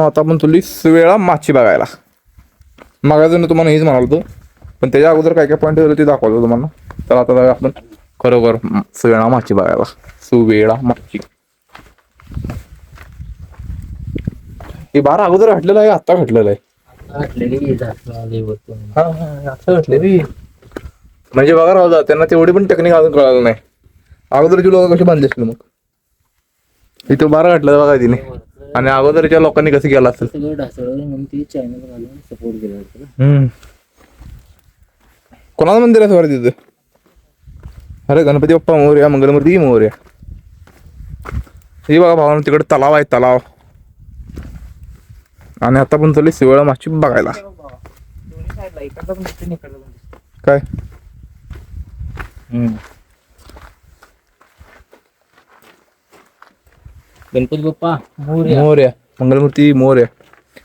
भावांनो आता आपण तुली वेळा माची बघायला. मागायचं तुम्हाला हेच म्हणाल पण त्याच्या अगोदर काय काय पॉईंट होते ते दाखवलं तुम्हाला. तर आता जाऊया आपण खरोखर सुवेळा माची बघायला. सुवेळा माची हे बारा अगोदर घटलेलं आहे आता घटलेलं आहे? असं घटलेली म्हणजे बघा राहू द्या, त्यांना तेवढी पण टेक्निक अजून कळालं नाही. अगोदरची लोक कशी बांधली असतील मग? इथं बारा घटलं बघा तिने. आणि अगोदरच्या लोकांनी कसं केलं असेल? सगळं ढासळलं म्हणून ती चॅनल घालून सपोर्ट केला होता. हम्म. कोणाचं मंदिर आहे सर तिथं? अरे गणपती बाप्पा मोर्या मंगलमूर्ती मोर्या? हे बघा भावानं तिकडे तलाव आहे तलाव. आणि आता पण चालली शिवळा माशी बघायला. काय? गणपती बाप्पा मोरया. मोर्या मंगलमूर्ती मोर्या.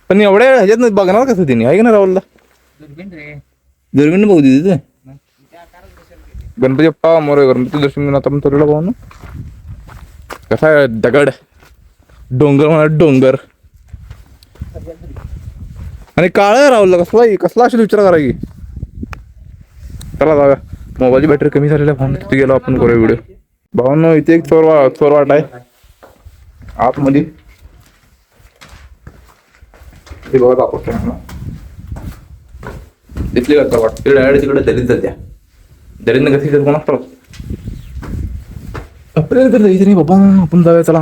पण एवढ्या ह्याच्यात बघणार कसं तिने? आहे ना राहुलला. दुर्बिण बघू तिथे? गणपती बाप्पा मोर्या गणपती दर्शन घेऊन आता पण तुला पाहू ना. कसा आहे? दगड. डोंगर म्हणा डोंगर. आणि काळ राहुल कसला कसला असेल विचार करा की. चला जाऊया. मोबाईलची बॅटरी कमी झालेली आहे भाऊन तिथे गेलो आपण करूया व्हिडिओ भावांनो इथे एक चोर चोर वाट आहे. आतमध्ये. ते बघा दाखवतो. तिथली का वाट? ते डायरेक्ट तिकडे दरीत जात्या. कोण असतो आपल्याला तर जायचं नाही बाबा आपण जाऊया चला.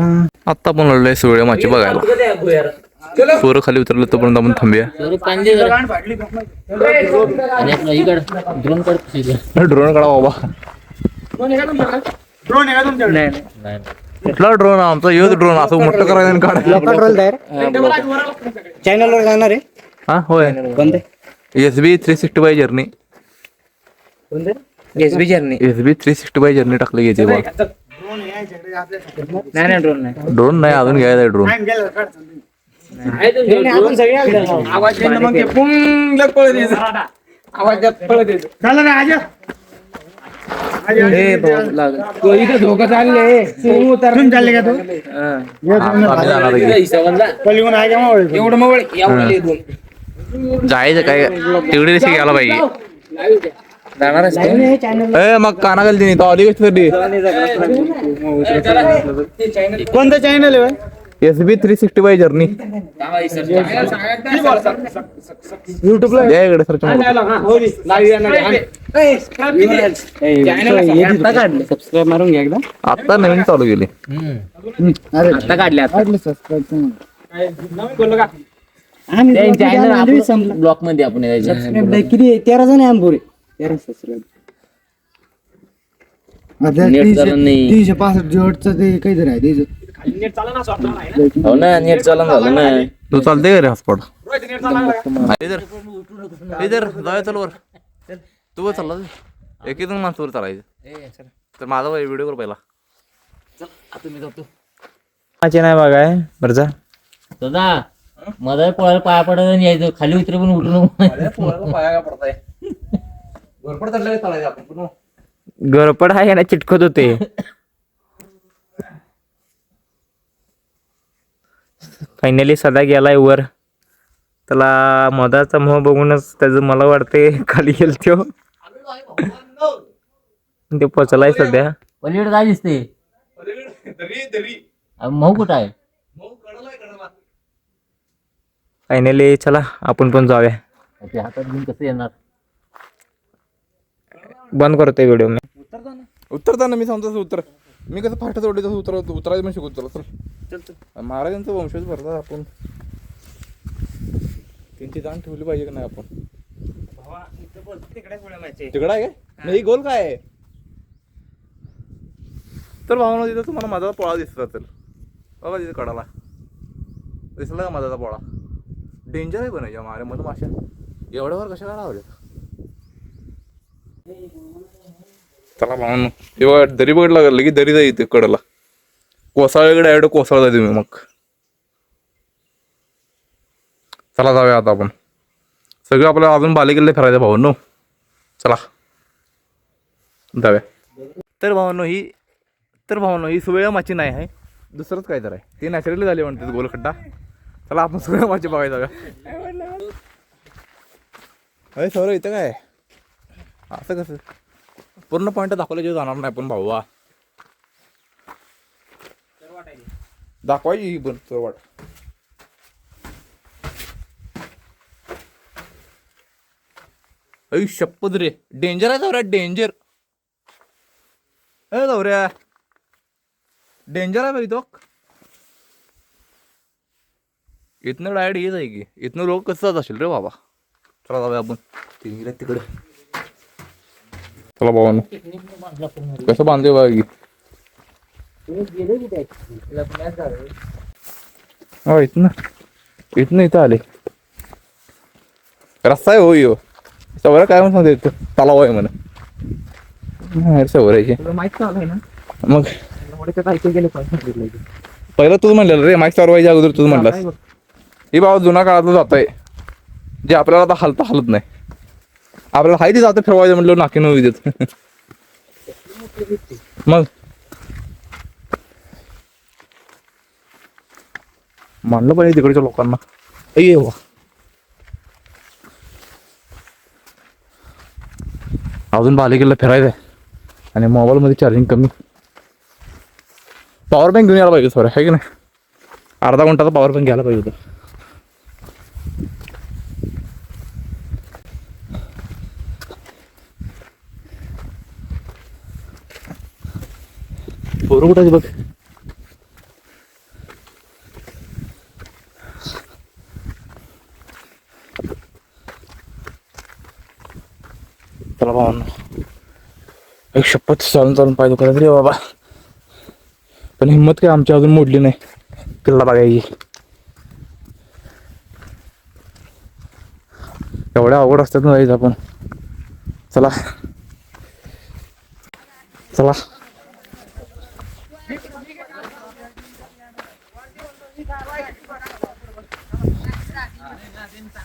आत्ता पण लढलोय सुवळे माची बघायला. पोरं खाली उतरलं तोपर्यंत आपण थांबूया. ड्रोन काढ इकडं. ड्रोन बाबा. नाही नाही. कुठला ड्रोन आमचा येऊ ड्रोन असं मोठं करायचं आणि काढायचं चॅनल वर जाणार आहे. हा होय. कोणते? S B three sixty five journey S B journey S B three sixty five journey टाकलं घ्यायचे बघ. नाही नाही ड्रोन नाही. ड्रोन नाही अजून घ्यायचा ड्रोन आपण सगळे आवाज येईन मग ते पुंग लग पळत यायचं. आवाज पळत यायचं. भाऊ, लाग. तो इथं धोका चालले चालले का तू? आम्ही जाणार आहे. हिशोबाला. एवढं मग एवढं लय दोन. जायचं काय? तिकडे दिवशी गेला पाहिजे? ए मग काना घालती नाही तो आली कशी कोणतं चॅनल आहे S B three sixty five journey. युट्यूबला द्या इकडे सर्च सबस्क्राईब मारून घ्या एकदा. आता नवीन चालू केली. आता काढले आता. आम्ही संपला. ब्लॉकमध्ये आपण यायचं. सबस्क्राईब नाही किती? तेरा जण आहे आंबोरे तेरा सबस्क्राईब तीनशे- पासष्ट जोडचं ते काहीतरी आहे त्याचं हो ना? नेट चालन झालं ना. तू चालते का रे हॉस्पॉट इधर इधर जाऊया चल वर. तू वर चालला एक एक माणसावर चालायचं. तर माझा व्हिडिओ कर पहिला. माझे नाही बघाय बरं जा. दादा माझा पोळाला पाया पडत आणि यायचं. खाली उतर पण उठून. गरपड आहे ना चिटकत होते. फायनली सदा गेलाय वर. त्याला मधाचा मोह बघूनच त्याचं मला वाटते खाली गेल त्यो ते पोचलाय सध्या. पलीकडे काय दिसते मऊ कुठं आहे? फायनली चला आपण पण जाऊया. ते हातात घेऊन कसं येणार? बंद करतोय व्हिडिओ मी. उतरताना. मी सांगतो तसं उतर. मी कसं फास्ट जोडले तसं उतर उतरायचं पण शिकवतो चल. चल महाराजांचं वंशज भरतात आपण. त्यांची जाण ठेवली पाहिजे का नाही आपण? तिकडं आहे काय? नाही गोल काय आहे? तर भावना तिथं तुम्हाला माझा पोळा दिसत असेल. बघा तिथे कडाला. दिसला का माझा पोळा? डेंजर आहे पण याच्या मारे मधून माशा एवढ्यावर कशा काय लावल्या चला भावना हे दरी बघायला का? की दरी जाईल इथे कडेला. कोसाळ्याकडे कोसळा जाते तुम्ही मग. चला जाऊया आता आपण. सगळं आपल्याला अजून बालेकिल्ले फिरायचं भावांनो चला. जाऊया. तर भावांनो ही तर भावांनो ही सुवेळा माची नाही आहे. दुसरंच काय तर आहे. ती नॅचरली झाली म्हणते गोलखड्डा. चला आपण सगळं माची बघायचं जाऊया. अरे सौरव इथं काय? असं कसं? पूर्ण पॉईंट दाखवल्याशिवाय जाणार नाही पण भाऊ दाखवायची पण चरवाट अई शपथ रे. डेंजर आहे चौऱ्या डेंजर ए चौऱ्या डेंजर आहे भाई तो. इथनं डायरेक्ट येत आहे की. इथनं लोक कसं जात असेल रे बाबा? चला जाऊया आपण. तिकडे तिकडे. चला बाबा कसं बांधले झालं हो इथनं. इथनं इथं आले. रस्ता आहे हो यो. सवरा काय म्हणून सांगते तलाव आहे म्हणा सवरायची तुला माहीत चालू ना? मग. पहिलं तूच म्हणलेलं रे माईक चालवायच्या अगोदर तूच म्हणलास. हे बाबा जुना काळातलं जात आहे जे आपल्याला आता हलता हलत नाही. आपल्याला हाय तिथं आता फिरवायचं म्हटलं नाकी नऊ देत मग? मानलं पाहिजे तिकडच्या लोकांना. ये वा. अजून बालेकिल्ला फिरायचं आहे आणि मोबाईलमध्ये चार्जिंग कमी. पॉवर बँक घेऊन यायला पाहिजे सर आहे की नाही? अर्धा घंटाचा पॉवर बँक घ्यायला पाहिजे होतं. पोरं कुठं आहे बघ. चला भावांना. एक शपथ चालून चालून पाहिजे दुखायला रे बाबा. पण हिंमत काय आमची अजून मोडली नाही. किल्ला बघायची. एवढ्या अवघड असतात ना जायचं आपण. चला. चला.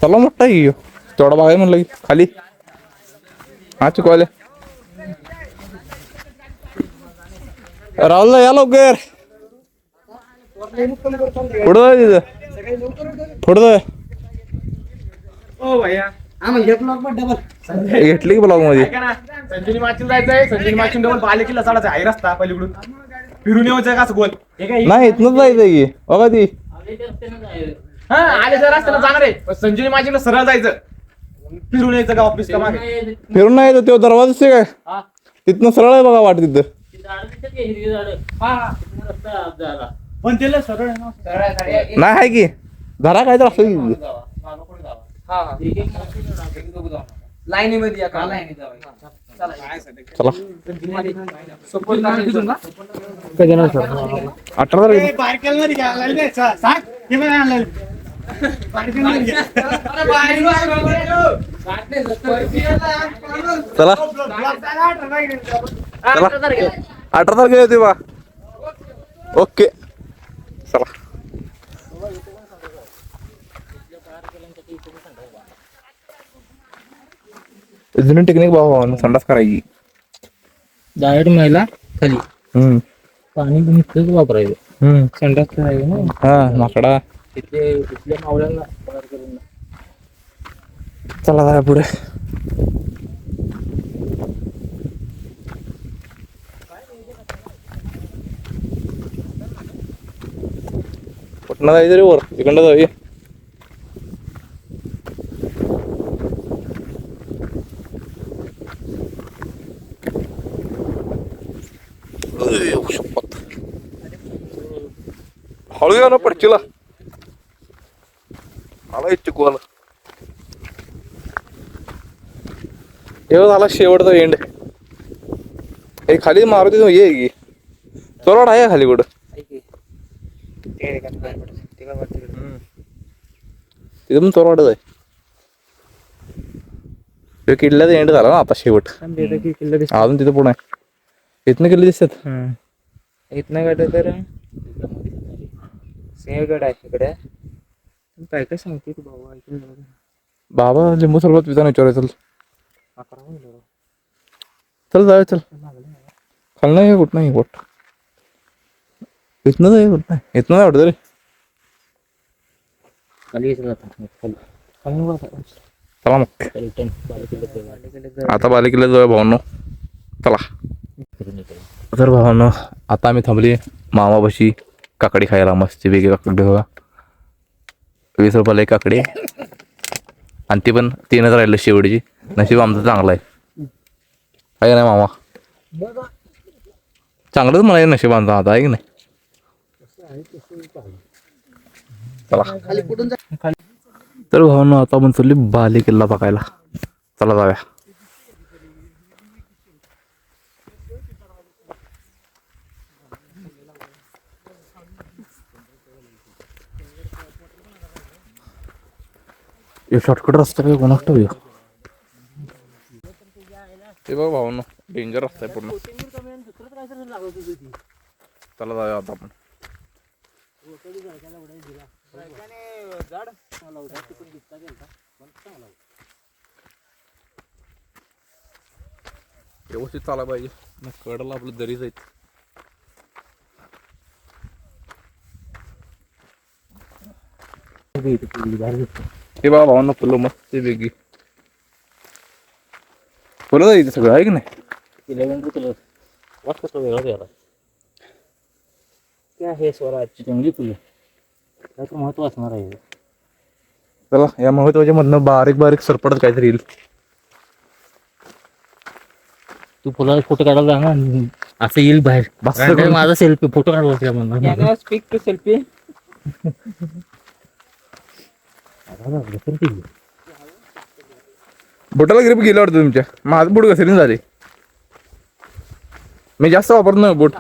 चला मोठा आहे ह्यो. तेवढा बघाय म्हणलं की खाली हा चुकवाले राहुल या लवकर पुढं तिथं पुढं घेतली की ब्लॉगमध्ये संजीवनी माचून जायचंय माचून डबल चढायचा आहे रस्ता पलीकडून फिरून यायचं का गोल नाही इथनच जायचंय की बघा ती हा आले जर रस्त्याला जाणार आहे. पण संजीवनी माचून सरळ जायचं. फिरून यायचं का ऑफिस का मागे? नाही, फिरून नाही येत तो दरवाजा आहे काय? हा, तिथनं सरळ आहे बघा वाट तिथं. पण त्याला सरळ आहे ना. नाही आहे की? धरा काय तर असं की. लाईनीमध्ये या का अठरा तारीख. बारकेल मध्ये. सा- सांग हे पण. चला. अठरा तारखेला. चला. अठरा तारखेला येते बा. ओके. चला. जुनी टेक्निक बाबा संडास करायची. डायरेक्ट महिला खाली. हम्म. पाणी पण इथलंच वापरायचं. हम्म. संडास करायचं ना? हा माकडा. तिथले तिथल्या मावळ्यांना तयार करून चला जरा पुढे कुठनं जायचं रे वर इकडनं जाऊया अय, शपथ. हळू या ना पडचिला आला चिकू आला हे झाला शेवटचा एंड हे खाली मारुती ये की चोरवाड आहे का खाली कुठं तिथं पण चोरवाडच आहे ते किल्ल्याचा एंड झाला ना आता शेवट अजून तिथं पुढे आहे इथनं किल्ले दिसतात इथनं गड तर सिंहगड आहे इकडे काय काय सांगते तू बाबा ऐकून बघ. बाबा लिंबू सरबत पिताना विचारायचं चल अकरा वाजले. चल जाऊया चल खाल नाही कुठं नाही कुठ इथनं जाऊया कुठं नाही इथनं नाही वाटतं रे खाली येशील आता. खाली. खाली वर जा. चला मग खाली किलो. आता बालेकिल्ला जाऊया भावांनो चला फिरून येतो. तर भावांनो आता आम्ही थांबली मामापाशी काकडी खायला मस्त वेगळी काकडी बघा वीस रुपयाला एक काकडी. आणि ती पण तीनच राहिलं शेवटची नशीब आमचं चांगलं आहे. आहे का नाही मामा? चांगलंच मला नशीब आमचं आता आहे की नाही? चला. तर भावांनो आता आपण चालली बाले किल्ला बघायला. चला जाऊया. हे शॉर्टकट रस्ता काय ठाऊक ह्यो. हे बघ भाऊ डेंजर रस्ता आहे पूर्ण चला जाऊया आता आपण व्यवस्थित चाला पाहिजे ना कडला आपलं इथे पुढली बाहेर दिसते. हे बघा भावांना फुलं मस्त वेगळी. फुलं जायचं सगळं आहे की नाही? कसं वेगळं वेगळा काय हे स्वराज? जंगली फुलं. तर महत्त्व असणार आहे. चला या महत्त्वाच्या मधनं बारीक बारीक सरपडत काहीतरी येईल. तू फुलाला फोटो काढायला जा ना. असं येईल बाहेर. माझा सेल्फी फोटो काढायला म्हणून. स्पीक टू सेल्फी बोटाला ग्रिप गेलं वाटतं तुमच्या? माझं बोट घसरीन झाले. मी जास्त वापरत नाही बोट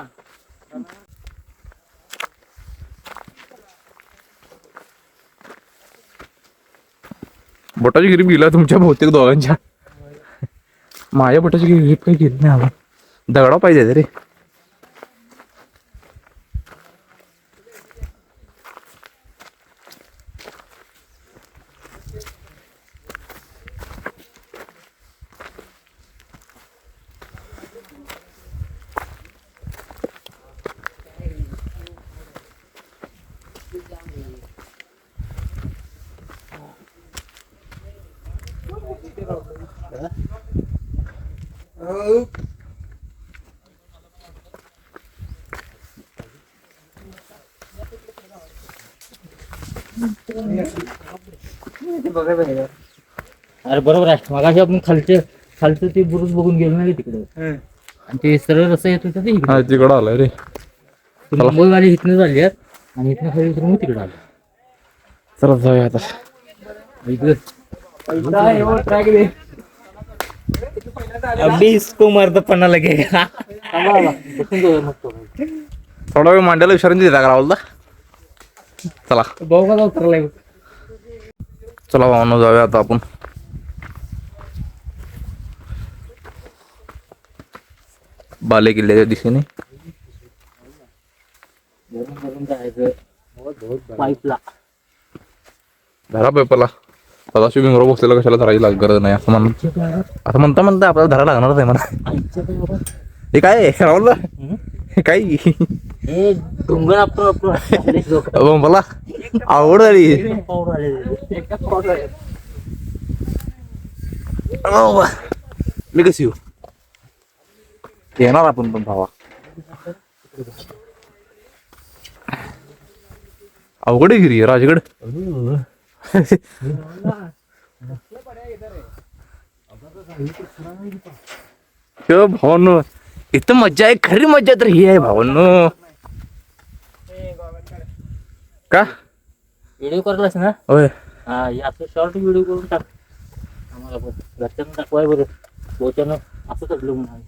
बोटाची ग्रीप गेला तुमच्या बहुतेक दोघांच्या. माझ्या बोटाची ग्रीप काही गेली नाही आला दगडा पाहिजे रे. अरे बरोबर आहे. मगाशी आपण खालचे खालचं ते बुरुज बघून गेलो नाही तिकडे? आणि ते सरळ रस्ता येत होतं ते हा तिकडं आलाय रे. मुंबईवाले इथनं झाली आहेत आणि इथनं खाली उतरून तिकडे आलो. चला जाऊया आता. इकडे. अभी इसको मर्दपणा लगेगा बसून जाऊया मग तो. थोडा वेळ मांड्याला विचारून देता का राहुलदा? चला. भाऊ उतरलाय चला भावना जाऊया आता आपण. बाले किल्ल्याच्या दिशेने. पाईपला धरा पेपरला. सदाशिव भिंगरो बसलेला कशाला धरायची लाग गरज नाही असं म्हणत असं म्हणता म्हणता आपल्याला धरा लागणारच आहे म्हणा. हे काय आहे? काय? डोंगर आपण आपण लोक अहो, मला आवड झाली. मी कशी येऊ? येणार आपण पण भावा. अवघड आहे गिरी राजगड. भावांनो इथं मज्जा आहे खरी मज्जा तर ही आहे भावांनो. का? व्हिडिओ करलास ना? होय. हा हे असं शॉर्ट व्हिडिओ करून टाक. आम्हाला पण. घरच्यांना दाखवाय बरं. बोच्यानं असं चढलो म्हणून.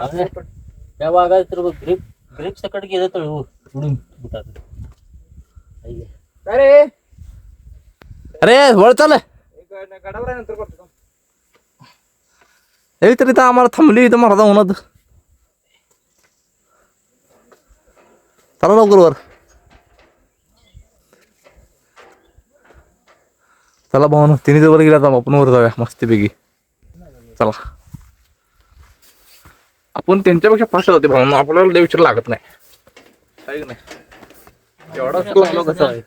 अरे, त्या भागात तर ग्रीप ग्रीप सकट गेलं तर उडून बुटात गे. अरे अरे वळ चाल गडावर नंतर करतो तरी तर आम्हाला थांबली इथं मराठा होणार चला लवकर वर. चला भाऊ तिने जवळ गेला तर आपण वर जाऊया मस्तपैकी. चला. आपण त्यांच्यापेक्षा फास्ट होते भाऊ आपल्याला लय विचार लागत नाही. एवढा कसं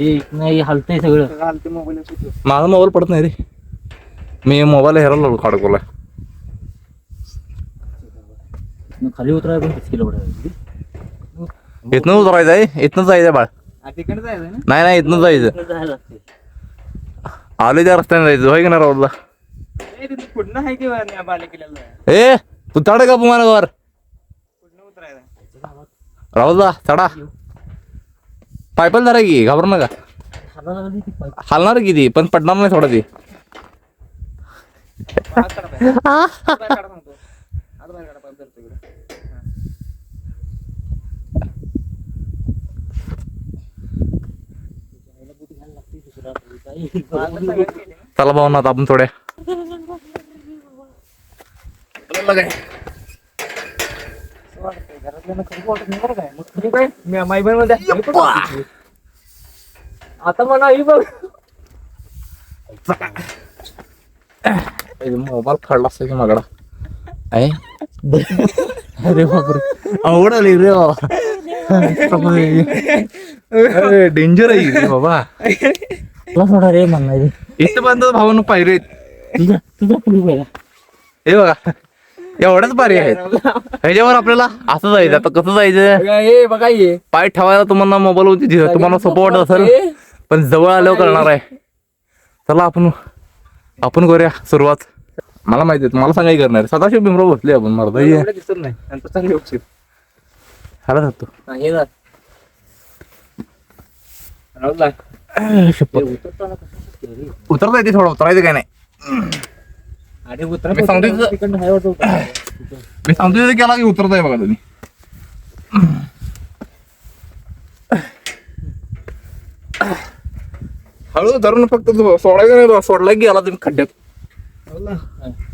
हे नाही हलतंय सगळं. माझा मोबाईल पडत नाही रे. मी मोबाईल हेरायला खडकवला मग खाली उतराय पण किती किलो पडायला इथनं उतरायचं आहे इथनं जायचं बाळ. नाही नाही इथनं जायचं आले त्या रस्त्याने जायचं होय की नाही राहुलला? ए तू चढ का पुमाना वर. राहुलला चढा. पायपल धरा की घाबरू नका. हालणार किती पण पडणार नाही थोडा ती. चला भाऊ ना आता आपण थोड्या. आता म्हणा ही बघ. मोबाईल काढला असता की मागडा? आहे अरे बापरे. आवड आली रे बाबा. डेंजर आहे रे बाबा. तुला सोडा रे म्हणणार इथपर्यंत भावानं पायरे तुझा तुझा खाली पहिला हे बघा. एवढ्याच पायरी आहेत. ह्याच्यावर आपल्याला असं जायचं आता कसं जायचं? हे बघा पाय ठेवायला तुम्हाला मोबाईल होती तुम्हाला सोपं वाटत असेल पण जवळ आल्यावर करणार आहे. चला आपण आपण करूया सुरुवात. मला माहिती आहे मला सांगाय करणार सदाशिव भीमराव बसले आपण मरदा. एवढं दिसत नाही. नंतर चांगली होईल ह्याला जातो हे जा. राहुलला उतरताना कसं सुटलं रे? उतरता येते थोडं उतरायचं काय नाही. उतरा मी तिकडनं हाय वाटतं उतरायला. मी सांगतो तिथे केला की उतरताय बघा तुम्ही. हळू धरून फक्त तो सोडायचं नाही तो सोडला की गेला तुम्ही खड्ड्यात.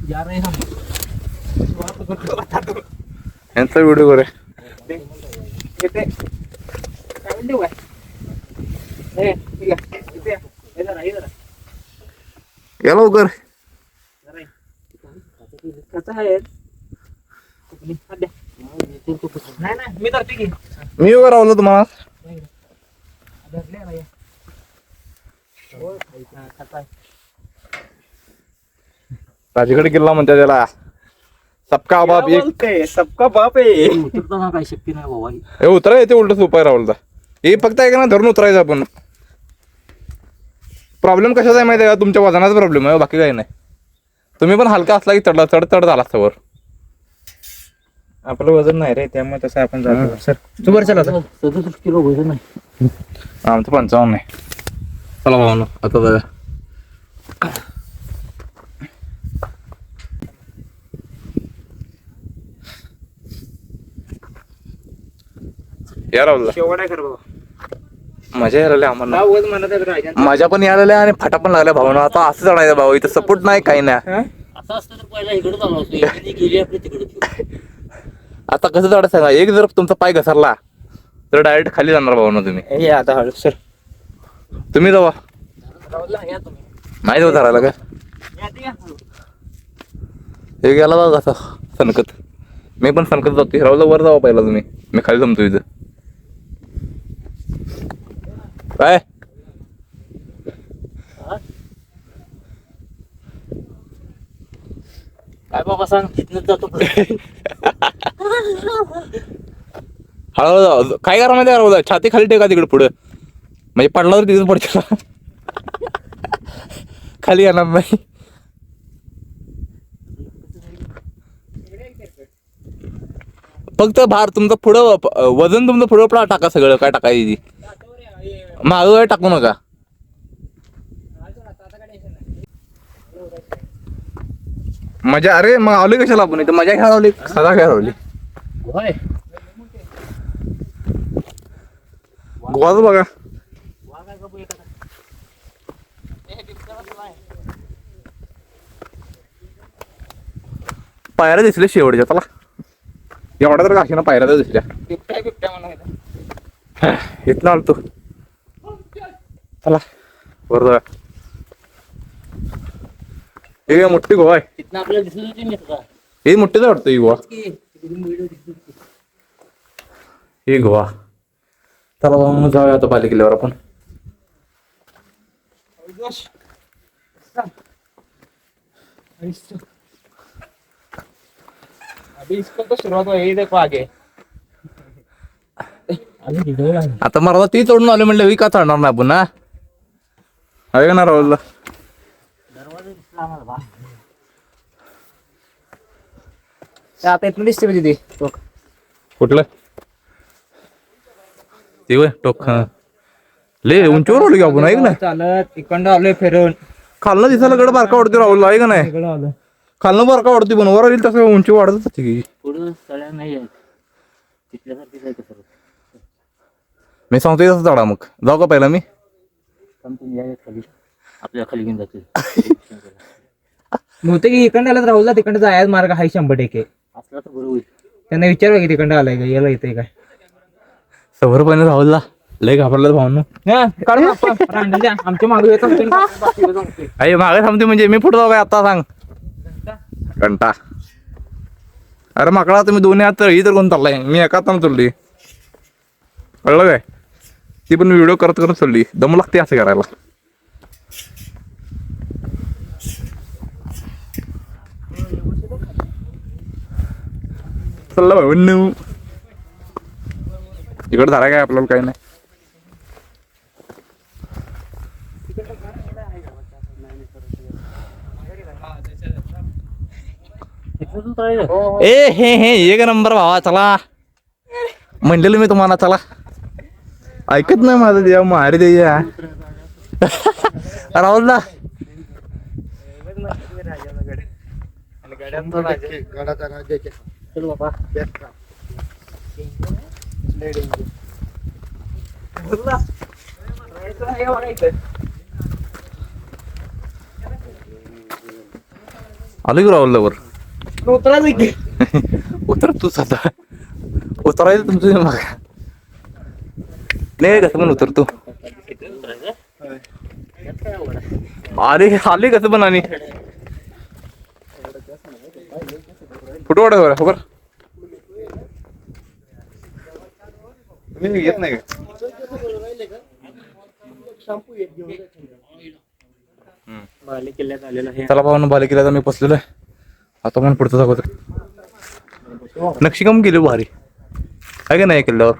या हा. यांचा व्हिडिओ करे हे आहे. या. लवकर. कसं आहे कुठली? हात द्या. नाही नाही मी उभं राहुलं तुम्हाला हे. हो, हा? राजगड किल्ला म्हणतात त्याला. सबका बाप एक. बोलते? सबका बाप आहे उतरताना काही शक्य नाही बाबा. हे उतरा येते उलट उपाय राहुलचा हे फक्त आहे का ना धरून उतरायचं आपण. प्रॉब्लेम कशाचा आहे माहिती आहे का? तुमच्या वजनाचा प्रॉब्लेम आहे बाकी काही नाही. तुम्ही पण हलका असला की चढला चढ चढ झाला असता वर. आपलं वजन नाही रे त्यामुळे तसं आपण जातो. सर तू बरं चला आता. सदुसष्ट किलो वजन आहे आमचं पंचावन्न आहे. चला भाऊ आता जाऊया. या राहुलला. शेवट आहे खरं बाबा. मजा यायला लागली आम्हाला. म्हणत राजा मजा पण यायला आणि फाटा पण लागल्या भाऊन आता असं चढायचं भाऊ इथं सपोर्ट नाही काही नाही. असं असतं तर पहिला इकडे चालू असतो. इकडे गेली आपली तिकडे आता कसं चढायचं सांगा एक जर तुमचा पाय घसरला तर डायरेक्ट खाली जाणार भाऊ ना तुम्ही. हे आता हळू सर. तुम्ही जावा. नाही जाऊ धरायला का. हे गेला बघा कसा सनकत. मी पण सनकत जातो हिरावला वर जावा पहिला तुम्ही. मी खाली जमतो इथं. काय काय बाबा सांग तिथनच जातो. हळूहळू जावा काय करा माहिती आहे का छाती खाली टेका तिकडे पुढं म्हणजे पडला तर तिथं पडतो खाली येणार नाही फक्त भार तुमचं पुढं वजन तुमचं पुढं पडा टाका सगळं काय टाकायची मागं टाकू नका. मजा अरे मग आलोय कशाला आपण? इथं मजा घ्यायला लावली. सदा लावली. होय. गोवाच बघा. पायऱ्या दिसल्या शेवटच्या चला. एवढ्या तर काशीना पायऱ्या तर दिसल्या. इथनं आलतो. चला. वर जाऊया. हे काय मोठी गोवा आहे. तिथनं आपल्याला दिसलं होती मित्र हे मोठेच वाटतं ही गोवा. हे गोवा. चला बाबा, मग जाऊया आता पालिकेल्यावर आपण. अभी इसको तो शुरुआत वही देखो आगे आम्ही व्हिडिओ लागला आता मला ती तोडून आले म्हणलं ही का चढणार नाही आपण ना आहे का ना राहुलला आता इथून दिसते मी तिथे कुठलं? ते होय टोक. हा. ले उंचीवर की आपण ऐक ना. चालत इकडं आलोय फिरून. खालनं दिसायला गड बारका वाढते राहुल आहे का नाही आलं खालनं बारका वाढते पण वर येईल तसं उंची वाढतच असते की. पुढं नाही आहेत. तिथल्यासारखीच आहे कसं मी सांगतो तसं चढा मग. जाऊ का पहिला मी? समथिंग या खाली. आपल्या खाली घेऊन जातील. बहुतेक इकडं आलं तर राहुलला तिकडं जायचं मार्ग आहे शंभर टक्के. असला तर बरोबर त्यांना विचारवा की तिकडं आलाय का याला येते काय? सवर पण राहुलला. लय घाबरलं भावनो. आमच्या मागे. आई मागे थांबते म्हणजे मी पुढे जाऊ काय आता सांग. घंटा. अरे माकडा तुम्ही दोन्ही हात ही तर कोण चाललाय? मी एका चालली कळलं काय? ती पण व्हिडिओ करत करत चालली. दम लागते असं करायला. चल्ला भाऊ इकडे झाला काय आपल्याला काही नाही. ए हे हे एक नंबर भावा चला. म्हणलेलं मी तुम्हाला चला. ऐकत नाही माझं देव मारे दे राहुलला आलो की राहुलला वर? उतरायचं की. उतर तू आता. उतरायचं तुमचं मग नाही कसं पण उतरतो. अरे आले कसं पण आणि. कुठं वाटत बरं खबर तुम्ही येत नाही का? बाले किल्ल्यात आलेलो आहे चला मी बसलेलो आहे. आता पण पुढचं दाखवतो. नक्षीकाम केली भारी. आहे का नाही किल्ल्यावर?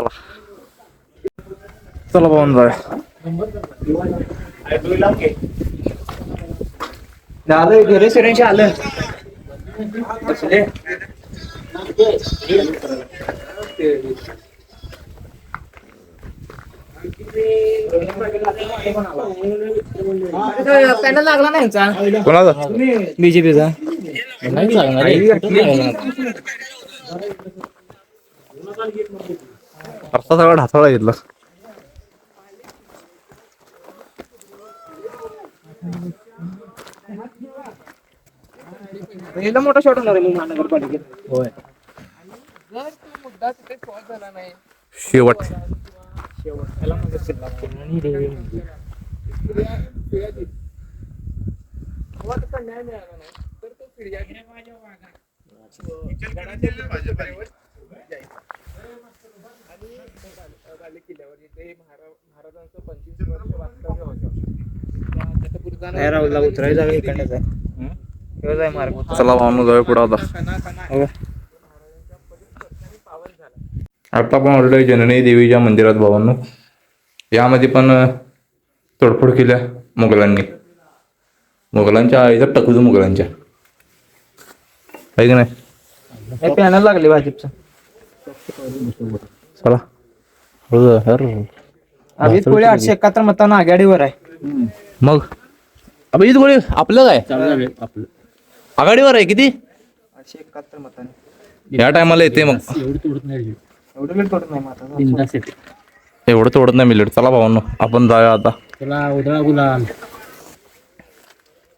चला चला भाऊन जाऊया आलं घरी सुरेश आलं. बसले. पॅनल लागला नाही कोणाचा? बीजेपीचा. नाही लागणार? रस्ता सगळा ढासळा घेतला पहिला मोठा शॉट होणार आहे मग महानगरपालिकेत. होय. शेवट. आणि रे. नाही उतरायचं इकडनंच आहे ह्योच आहे मार्ग. चला भाऊ जाऊया पुढं आता. आता आपण ऑलरेडी जननी देवीच्या मंदिरात भावांनो. यामध्ये पण अं, तोडफोड केल्या मुघलांनी. मुघलांच्या आईचा टकूच मुघलांच्या. आहे की नाही? पॅनल लागले भाजपचं. चला. अभित कोळी आठशे एकाहत्तर मतांना आघाडीवर आहे मग अभिजित गोळे आपलं काय आघाडीवर आहे किती आठशे एकाहत्तर मतांनी या टायमाला येते मग एवढं तोडत नाही येते एवढं तोडत नाही मिळत चला भावांनो आपण जाऊया आता तुला उधळा गुलाल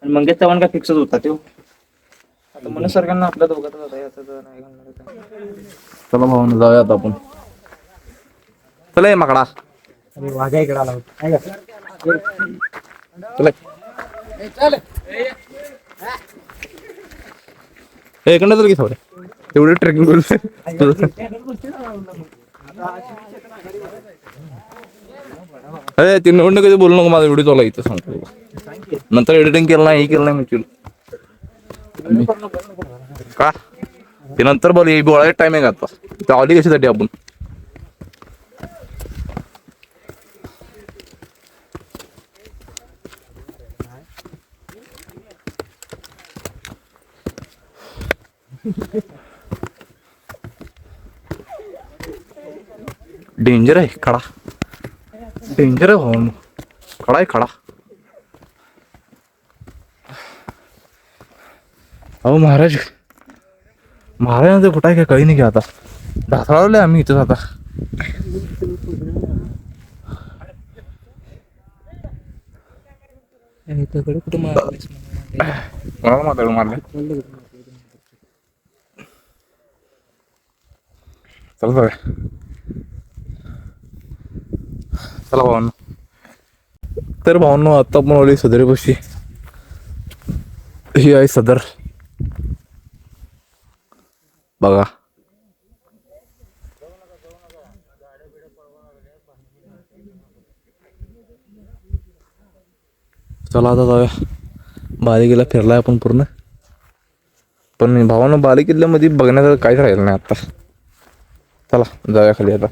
आणि मंगेश चव्हाण का फिक्सच होता तो आता मन सरकारनं आपल्या दोघातच होता याचा तर नाही घालणार आता. चला भावांनो जाऊया आता आपण चला ये माकडा. अरे वाघा इकडे आला होता. चला. इकडनं की थोडे. एवढे ट्रेकिंग करू अरे ते निवडणूक कधी बोलू नको माझा व्हिडिओ चालू आहे इथं सांगतो तुला. नंतर एडिटिंग केलं नाही हे केलं नाही म्हणजे का? ते नंतर बोल बोळायला टाइम आहे का आता? ते आली कशासाठी आपण? डेंजर आहे खडा डेंजर आहे भाऊ खडा आहे खडा अहो महाराज महाराजांचं कुठं आहे काय कळी नाही की आता ढासळवलंय आम्ही इथंच आता कुठं माताडू मारले चला जाऊया. चला भावांनो. तर भावांनो आत्ता पण ओली सदरीपाशी. ही आहे सदर. बघा. चला आता जाऊया. बालेकिल्ला फिरलाय आपण पूर्ण. पण भावानं बाले किल्ल्यामध्ये बघण्याचं काहीच राहिलं नाही आता. चला जाऊया खाली आता.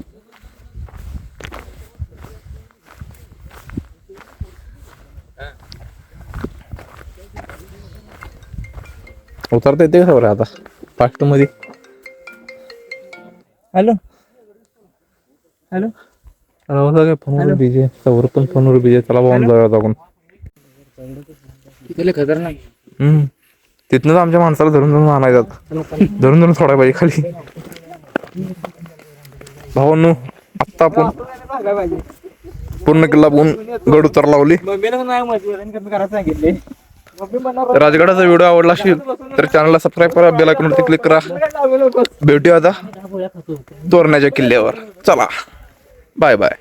उतरता येते का बरं आता? फास्टमध्ये. हॅलो हॅलो राहू काय फोनवर आहे. सौर पण फोनवर आहे. चला भाऊन जाऊया आपण. तिथे खतरनाक हम्म. तिथनंच आमच्या माणसाला धरून धरून आणायचं धरून धरून सोडाय पाहिजे खाली. भावांनो आत्ता आपण पूर्ण किल्ला बघून गड उतर लावली. राजगडाचा व्हिडिओ आवडला असेल तर चॅनलला सबस्क्राईब करा बेल आयकॉनवरती क्लिक करा. भेटूया आता तोरण्याच्या किल्ल्यावर. चला. बाय बाय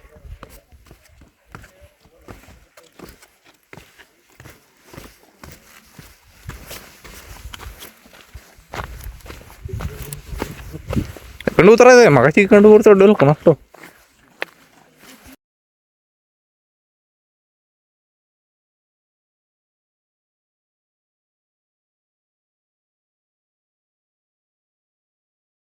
कंड उतरायचं आहे मग कंड वर चढलो का नसतो